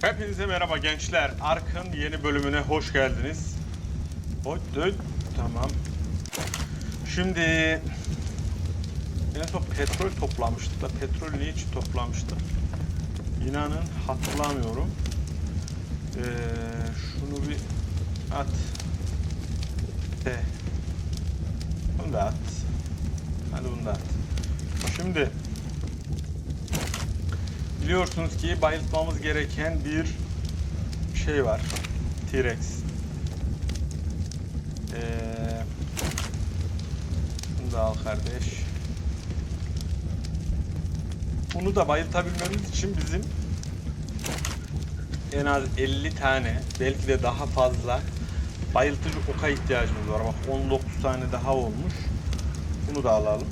Hepinize merhaba gençler. Ark'ın yeni bölümüne hoş geldiniz. Oy, dön. Tamam. Şimdi en son petrol toplamıştık da petrol ne için toplamıştık? İnanın hatırlamıyorum. Ee, şunu bir at. De. Bunu da at. Hadi bunu da at. Şimdi biliyorsunuz ki bayıltmamız gereken bir şey var. T-Rex. Ee, bunu da al kardeş. Bunu da bayıltabilmemiz için bizim en az 50 tane belki de daha fazla bayıltıcı oka ihtiyacımız var. Bak 19 tane daha olmuş. Bunu da alalım.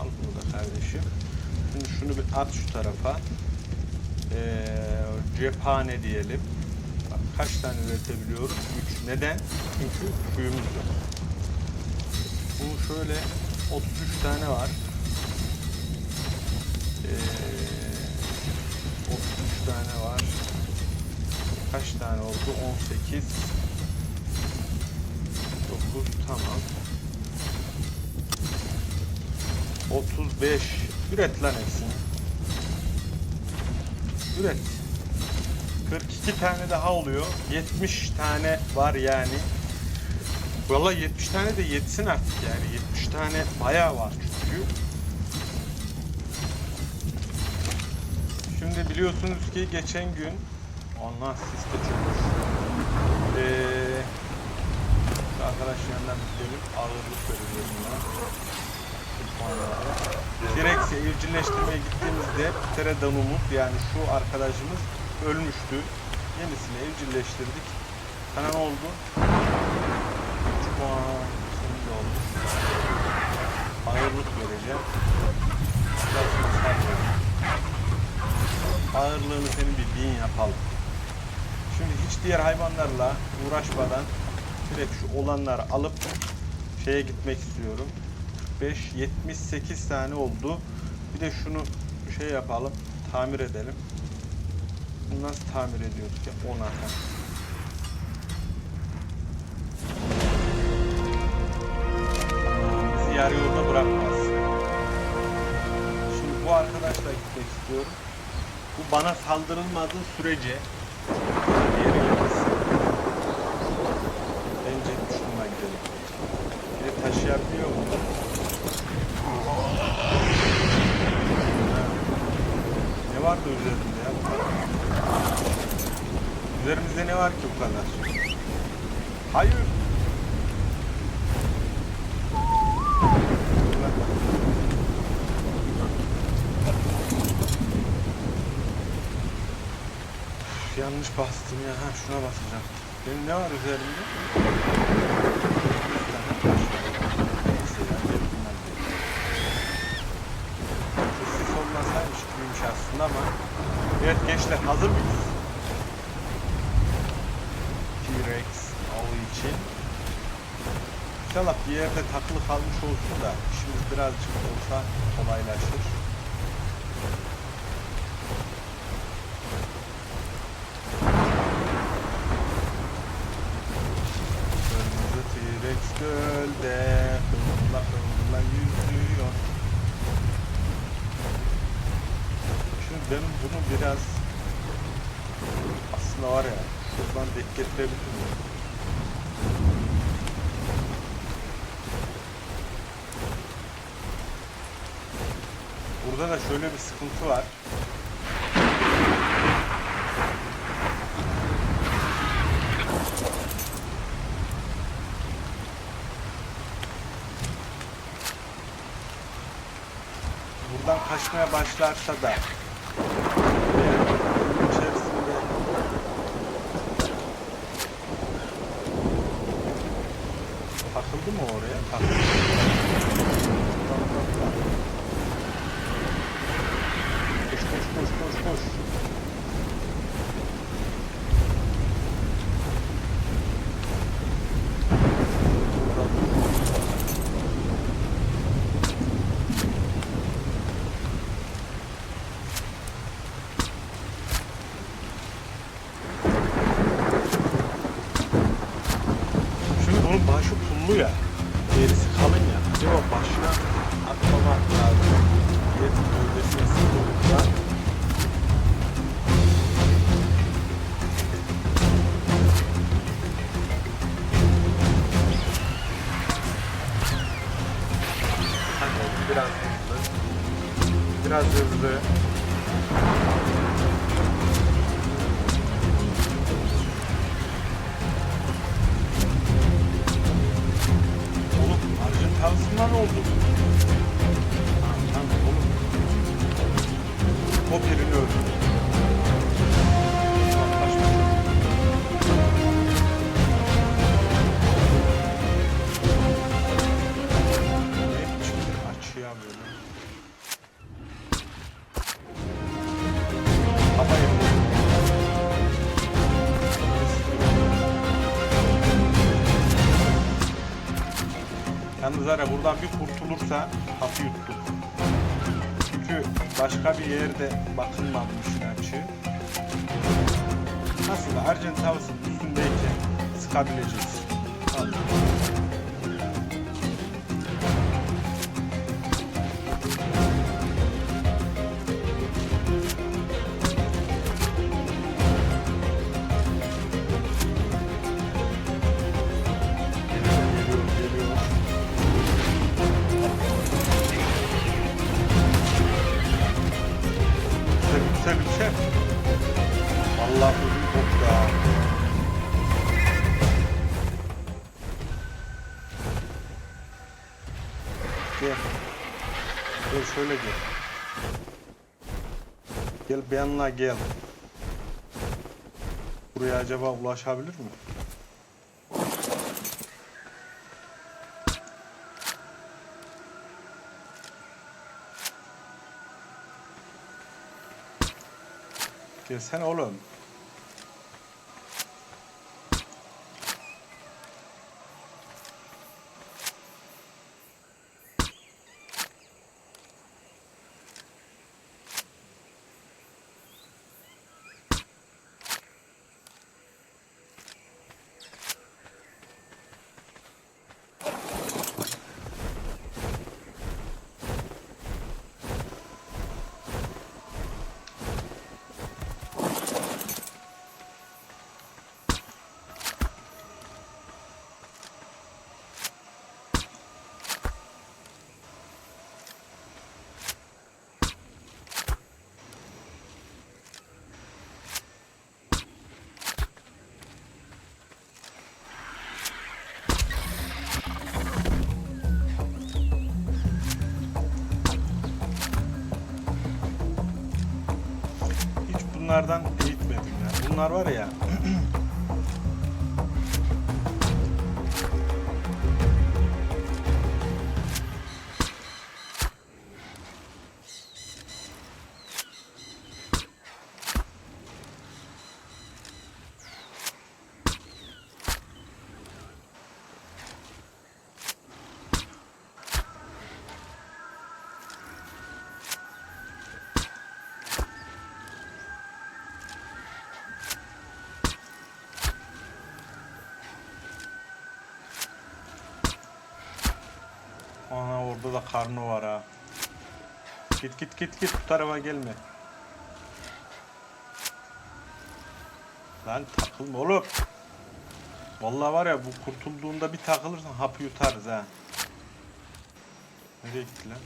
Al bunu da kardeşim. Şimdi şunu bir at şu tarafa. Ee, cephane diyelim. Bak, kaç tane üretebiliyoruz? 3. Neden? Çünkü suyumuz yok. Bu şöyle 33 tane var. Ee, 33 tane var. Kaç tane oldu? 18 9 tamam. 35 üret lan hepsini. Üret. 42 tane daha oluyor. 70 tane var yani. Valla 70 tane de yetsin artık yani. 70 tane bayağı var çünkü. Şimdi biliyorsunuz ki geçen gün Allah siste çökmüş. Ee, arkadaş yanından gelip ağırlık veriyor buna. T-Rex'i evcilleştirmeye gittiğimizde Pterodonumuz yani şu arkadaşımız ölmüştü. Yenisini evcilleştirdik. Sana ne oldu? Puan şimdi oldu. Ağırlık vereceğim. Ağırlığını senin bir bin yapalım. Şimdi hiç diğer hayvanlarla uğraşmadan direkt şu olanları alıp şeye gitmek istiyorum. 45, 78 tane oldu. Bir de şunu şey yapalım, tamir edelim. Bunu nasıl tamir ediyorduk ya? 10 ata. Bizi yarı yolda bırakmaz. Şimdi bu arkadaşla gitmek istiyorum. Bu bana saldırılmadığı sürece diğeri gitsin. Bence şununla gidelim. De taşıyabiliyor mu? Ne vardı üzerimde ya? Üzerimizde ne var ki bu kadar? Hayır. Yanlış bastım ya. Ha şuna basacağım. Benim ne var üzerimde? Bir tane taş var. Neyse ya, benim bunlar değil. Sessiz olmasaymış gibiymiş aslında ama Gençler hazır mıyız? T-Rex avı için İnşallah bir yerde takılı kalmış olsun da işimiz birazcık olsa kolaylaşır. Kırmızı T-Rex gölde hırla hırla yüzüyor. Şimdi benim bunu biraz aslında var ya şuradan denk getirebilirim. Burada da şöyle bir sıkıntı var. Buradan kaçmaya başlarsa da Onun başı pullu ya. Gerisi kalın ya. Acaba başına atmamak lazım. Yet gövdesine sığdırdıklar. biraz hızlı. Biraz hızlı. Aracın tavsından oldu. Birini öldürdü. Kurtulursa hapı yuttuk. Çünkü başka bir yerde bakılmamış açı. Aslında Argent House'ın üstündeyken sıkabileceğiz. Benimle gel. Buraya acaba ulaşabilir mi? Gelsene oğlum. Bunlardan eğitmedim ya. Bunlar var ya. Orada da karnı var ha. Git git git git bu tarafa gelme. Lan takılma oğlum. Vallahi var ya bu kurtulduğunda bir takılırsan hapı yutarız ha. Nereye gitti lan?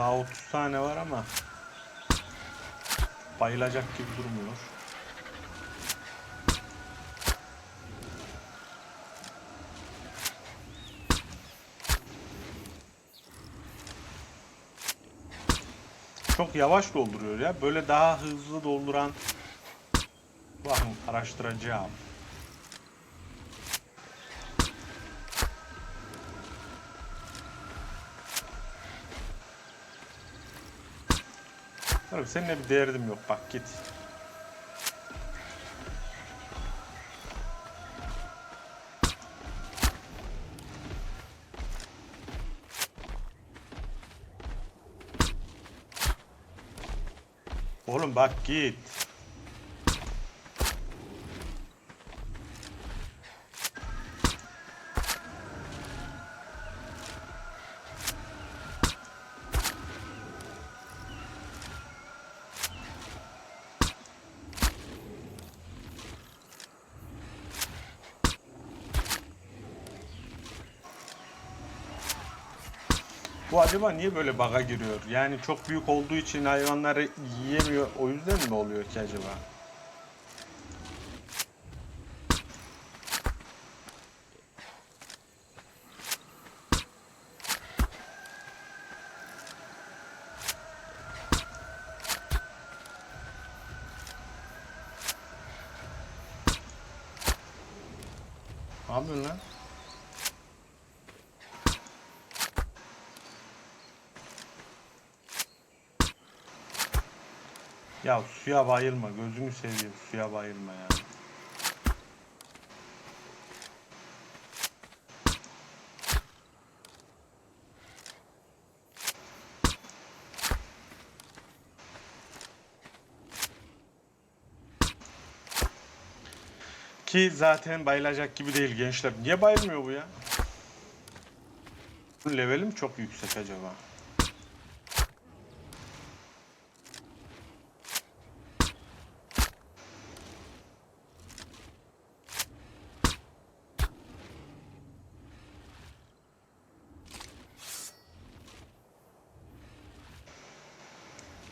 Daha 30 tane var ama bayılacak gibi durmuyor. Çok yavaş dolduruyor ya. Böyle daha hızlı dolduran bakın araştıracağım. Oğlum seninle bir derdim yok bak git. Oğlum bak git. Bu acaba niye böyle baga giriyor? Yani çok büyük olduğu için hayvanları yiyemiyor. O yüzden mi oluyor ki acaba? Yapıyorsun lan? Ya suya bayılma. Gözünü seveyim. Suya bayılma ya. Ki zaten bayılacak gibi değil gençler. Niye bayılmıyor bu ya? Bu leveli mi çok yüksek acaba?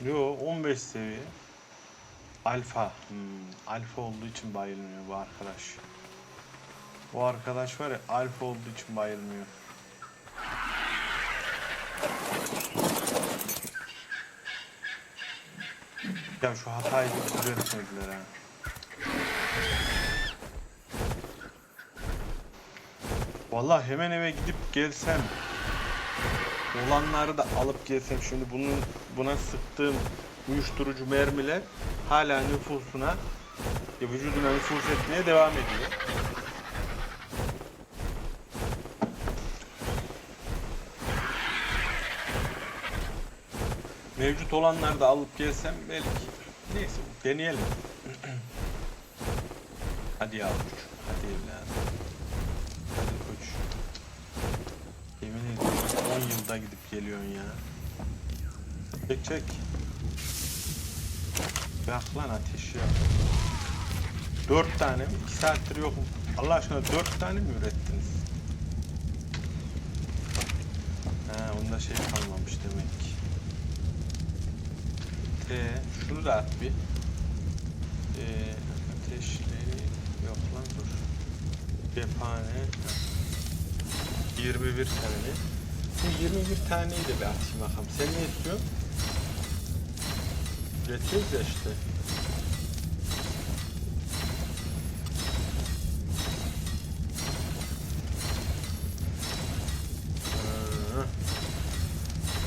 Yo 15 seviye. Alfa. Hmm, alfa olduğu için bayılmıyor bu arkadaş. Bu arkadaş var ya alfa olduğu için bayılmıyor. Ya şu hatayı düzeltmediler ha. Vallahi hemen eve gidip gelsem olanları da alıp gelsem şimdi bunun buna sıktığım uyuşturucu mermiler hala nüfusuna ya vücuduna nüfus etmeye devam ediyor. Mevcut olanları da alıp gelsem belki. Neyse deneyelim. hadi yavrucuğum. Hadi evladım. Yılda gidip geliyorsun ya. Çek çek. Yak lan ateş ya. Dört tane mi? İki saattir yokum. Allah aşkına dört tane mi ürettiniz? Ha onda şey kalmamış demek ki. T, şunu da at bir. Ee, ateşli yok lan dur. Cephane. ha. 21 tane. Bu 21 taneyi de bir atayım bakalım. Sen ne istiyorsun? Üretiyoruz ya işte. Hı.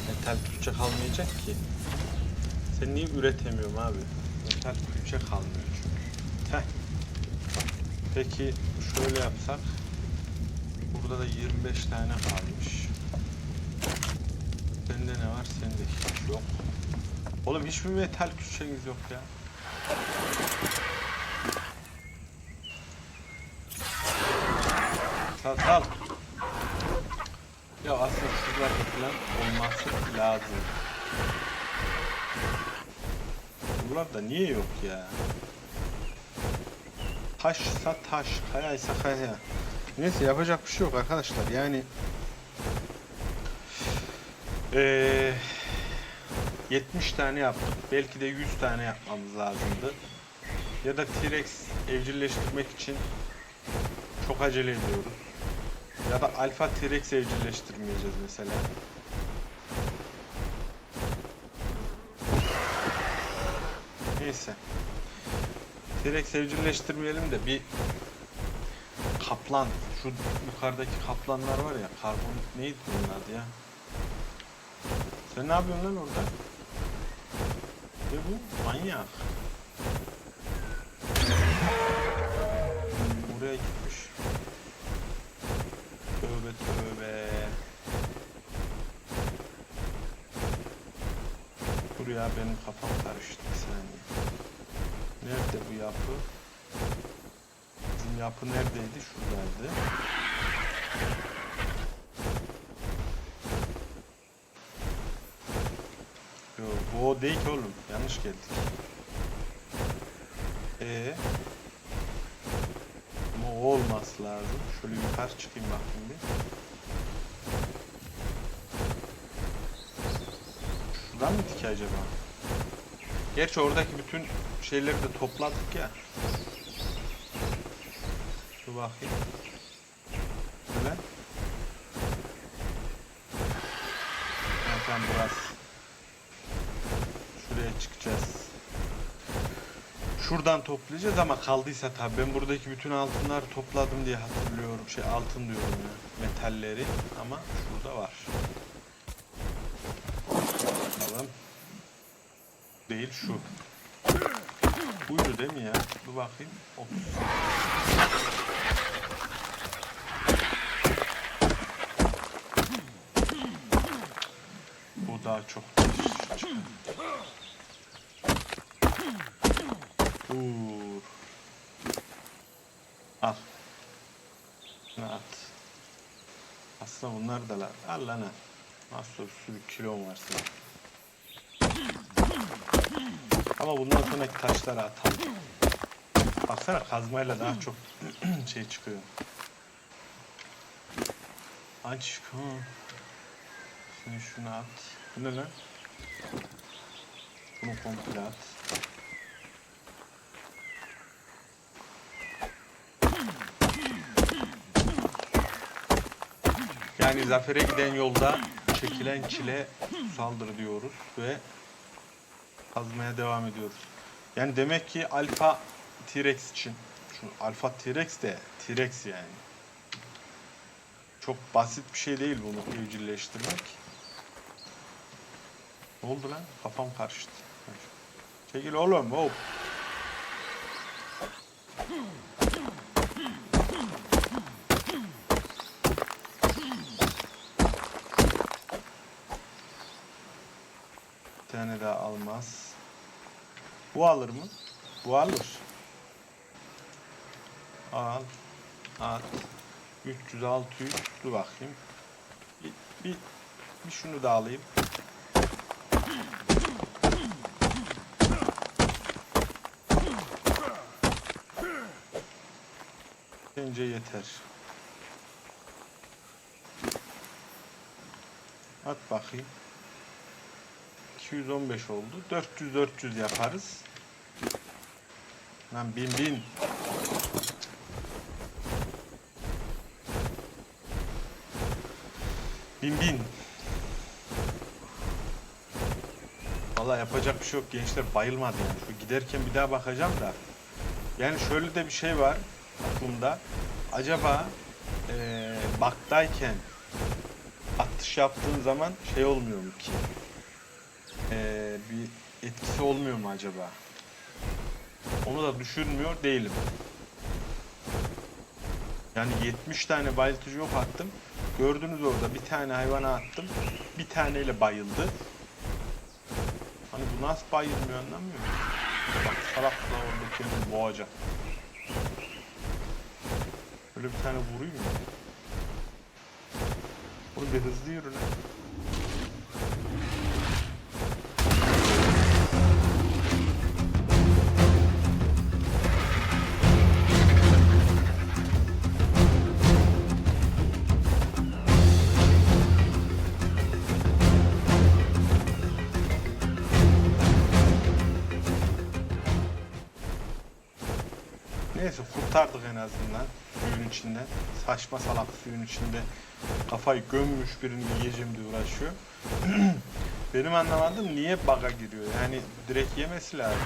Metal Türkçe kalmayacak ki. Sen niye üretemiyorum abi? Metal Türkçe kalmıyor çünkü. Heh. Peki şöyle yapsak. Burada da 25 tane kalmış. Sende ne var? Sende hiç yok. Oğlum hiçbir metal küçüğünüz yok ya. Sal sal. Ya aslında şuralarda falan olması lazım. Buralarda niye yok ya? Taşsa taş, kayaysa kaya. Neyse yapacak bir şey yok arkadaşlar. Yani eee 70 tane yaptık. Belki de 100 tane yapmamız lazımdı. Ya da T-Rex evcilleştirmek için çok acele ediyoruz. Ya da alfa T-Rex evcilleştirmeyeceğiz mesela. Neyse. T-Rex evcilleştirmeyelim de bir kaplan, şu yukarıdaki kaplanlar var ya, karbon neydi bunun adı ya? Sen ne yapıyorsun lan orada? Ne bu? Manyak. Buraya gitmiş. Tövbe tövbe. Buraya benim kafam karıştı bir saniye. Nerede bu yapı? Bizim yapı neredeydi? Şuradaydı. Değil ki oğlum. Yanlış geldik. Ee, Bu olması lazım. Şöyle yukarı çıkayım bak şimdi. Şuradan mı ki acaba? Gerçi oradaki bütün şeyleri de topladık ya. Dur bakayım. toplayacağız ama kaldıysa tabii. Ben buradaki bütün altınları topladım diye hatırlıyorum. Şey altın diyorum ya. Metalleri ama şurada var. Bakalım. Değil şu. Buydu değil mi ya? Dur bakayım. 30. Bu daha çok çıkar. Vur. Al. Şunu at. Aslında bunlar da lan. Al lan al. Nasıl bir sürü kilom var senin. Ama bundan sonraki taşlara atalım. Baksana kazmayla daha çok şey çıkıyor. Aç. Ha. Şimdi şunu at. Bu ne lan? Bunu komple at. Yani zafere giden yolda çekilen çile saldır diyoruz ve kazmaya devam ediyoruz. Yani demek ki alfa T-Rex için şu alfa T-Rex de T-Rex yani. Çok basit bir şey değil bunu evcilleştirmek. Ne oldu lan? Kafam karıştı. Çekil oğlum. Hop. Zehra almaz. Bu alır mı? Bu alır. Al. At. 300 600 dur bakayım. Bir, bir, bir şunu da alayım. Bence yeter. At bakayım. 215 oldu. 400 400 yaparız. Lan bin bin. Bin bin. Valla yapacak bir şey yok gençler bayılmadı yani. Şu giderken bir daha bakacağım da. Yani şöyle de bir şey var aklımda. Acaba ee, baktayken atış yaptığın zaman şey olmuyor mu ki? ee, bir etkisi olmuyor mu acaba? Onu da düşünmüyor değilim. Yani 70 tane bayıltıcı yok attım. Gördünüz orada bir tane hayvana attım. Bir taneyle bayıldı. Hani bu nasıl bayılmıyor anlamıyorum. Bak salakla orada kendini boğacak. Böyle bir tane vurayım mı? Oğlum bir hızlı yürü lan. neyse kurtardık en azından suyun içinde. Saçma salak suyun içinde kafayı gömmüş birini yiyeceğim diye uğraşıyor. Benim anlamadım niye baga giriyor? Yani direkt yemesi lazım.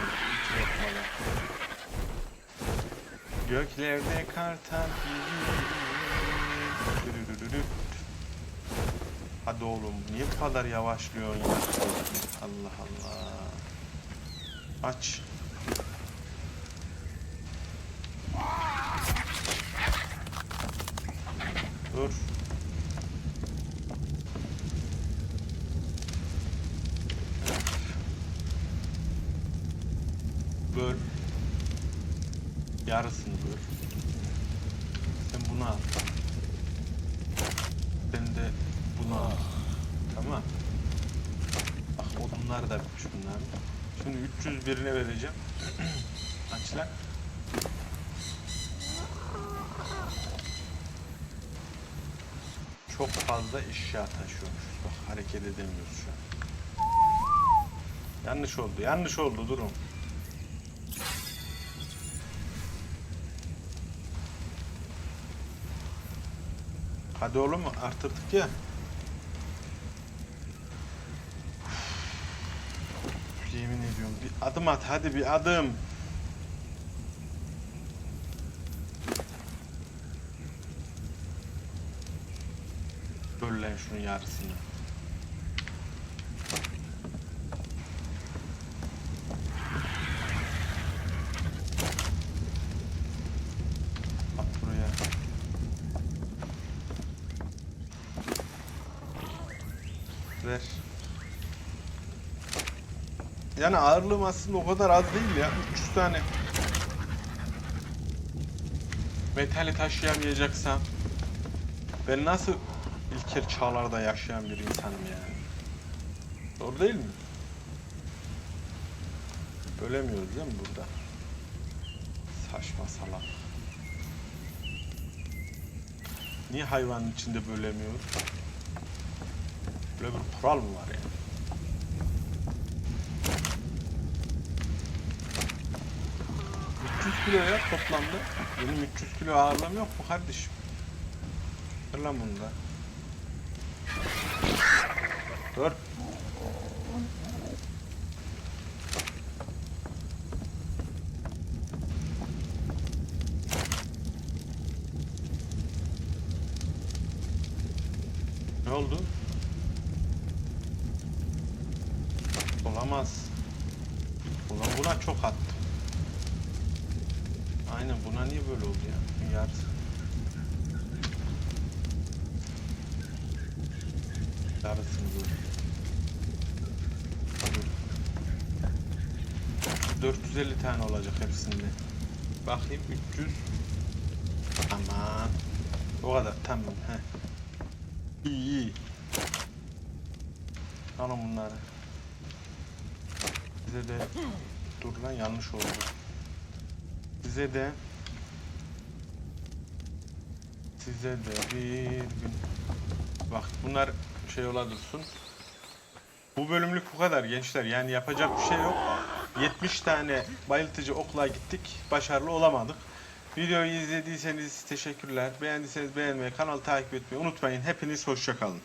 Göklerde kartan Hadi oğlum niye bu kadar yavaşlıyorsun ya? Allah Allah. Aç. Şunu 301'ine vereceğim. Aç lan. Çok fazla eşya taşıyormuş. Bak hareket edemiyoruz şu an. Yanlış oldu. Yanlış oldu. Durun. Hadi oğlum artırdık ya. Adım at hadi bir adım. Böl lan şunun yarısını. At buraya. Ver. Yani ağırlığım aslında o kadar az değil ya. 300 tane. Metali taşıyamayacaksam ben nasıl ilkel çağlarda yaşayan bir insanım yani. Doğru değil mi? Bölemiyoruz değil mi burada? Saçma salak. Niye hayvanın içinde bölemiyoruz? Böyle bir kural mı var yani? ...300 kilo ya toplamda. Benim 300 kilo ağırlığım yok mu kardeşim? Lan bunu da. Dur. Ne oldu? Olamaz. Ulan buna çok attım. Aynen buna niye böyle oldu ya? Yarısı. Yarısını böyle. Dur. 450 tane olacak hepsinde. Bakayım 300. Aman. O kadar tamam. Heh. İyi iyi. Alın bunları. Size de dur lan yanlış oldu. Size de size de bir gün bak bunlar şey ola dursun. Bu bölümlük bu kadar gençler. Yani yapacak bir şey yok. 70 tane bayıltıcı okla gittik. Başarılı olamadık. Videoyu izlediyseniz teşekkürler. Beğendiyseniz beğenmeyi, kanalı takip etmeyi unutmayın. Hepiniz hoşça kalın.